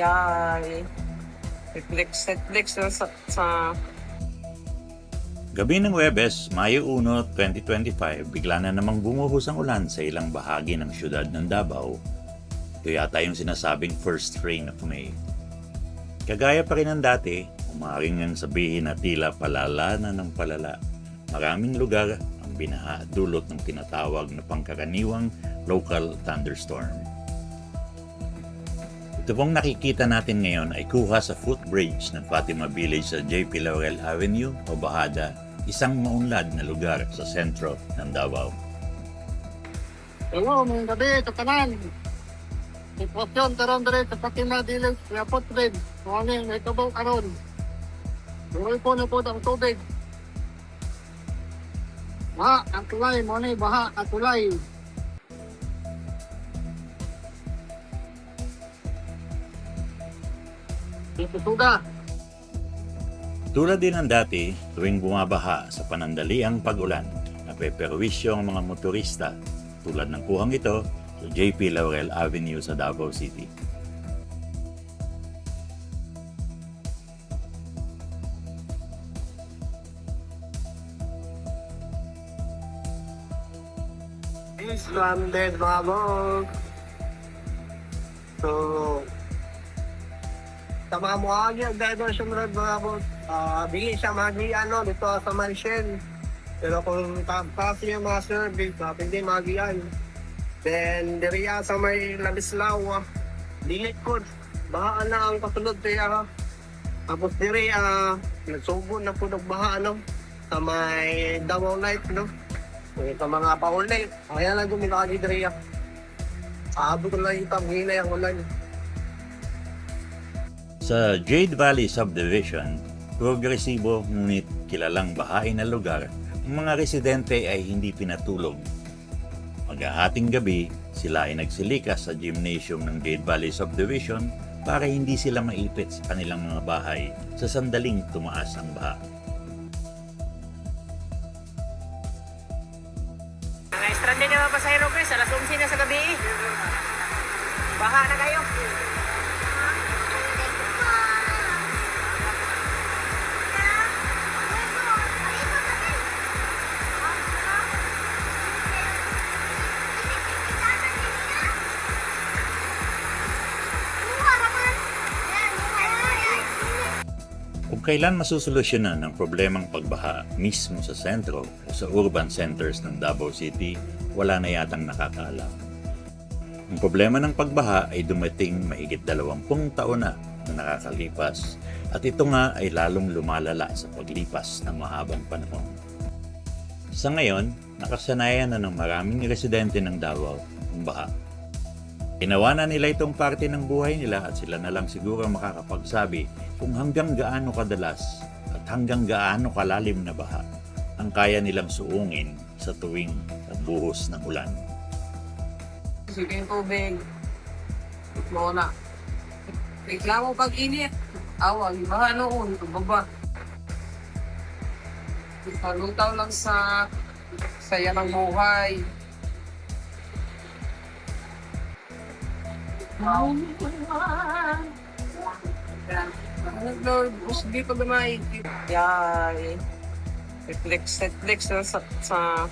Yay. Netflix, Netflix na sa, sa Gabi ng Webes, Mayo 1, 2025, bigla na namang bumuhos ang ulan sa ilang bahagi ng syudad ng Davao. Ito yata yung sinasabing first rain of May. Kagaya pa rin ng dati, umaring ang sabihin na tila palala na ng palala. Maraming lugar ang binaha dulot ng tinatawag na pangkaraniwang local thunderstorm. Ito pong nakikita natin ngayon ay kuha sa footbridge ng Fatima Village sa JP Laurel Avenue o Bahada, isang maunlad na lugar sa sentro ng Davao. Hello, mga gabi, ito kanan. Sitwasyon, karon dire sa Fatima Village, Airport Bridge. Morning, may tubaw karon. Duroy po na po ang tubig. Baha, ang tulay, morning, baha, ang tulay. Dito suga. Tulad din ng dati, tuwing bumabaha sa panandaliang pag-ulan, napeperwisyo ang mga motorista tulad ng kuhang ito sa JP Laurel Avenue sa Davao City. Stranded, bravo. So, sa mga muhagi, ang diversion road, bravo. Ah, di siya magi, ano, dito sa Mansion. Pero kung tapos yung mga service, ah, hindi magian. Then, diriya sa may Labislaw, ah, dili ko. Bahaan na ang kasunod siya. Tapos diri, ah, nagsubo na po ng baha, ano, sa may Davao Night, no? Eh, sa mga paulay, kaya lang guminagi diri. ah. Sabi ko lang itam, hinay ang ulan. Sa Jade Valley Subdivision, progresibo ngunit kilalang bahain na lugar, ang mga residente ay hindi pinatulog. Maghahating gabi, sila ay nagsilikas sa gymnasium ng Jade Valley Subdivision para hindi sila maipit sa kanilang mga bahay sa sandaling tumaas ang baha. Mga stranded na mga pasahero, Chris. Alas 11 na sa gabi. Baha na kayo. Kung kailan masusolusyonan ang problemang pagbaha mismo sa sentro o sa urban centers ng Davao City, wala na yatang nakakaalam. Ang problema ng pagbaha ay dumating mahigit 20 taon na na nakakalipas at ito nga ay lalong lumalala sa paglipas ng mahabang panahon. Sa ngayon, nakasanayan na ng maraming residente ng Davao ang baha. Ginawa na nila itong parte ng buhay nila at sila na lang siguro makakapagsabi kung hanggang gaano kadalas at hanggang gaano kalalim na baha ang kaya nilang suungin sa tuwing buhos ng ulan. Sige yung tubig. Mo na. Reklamo pag init. Awang, baha noon. Baba. Palutaw lang sa saya ng buhay. Lord, gusto di ko gamay. Yay. Netflix, Netflix na sa, sa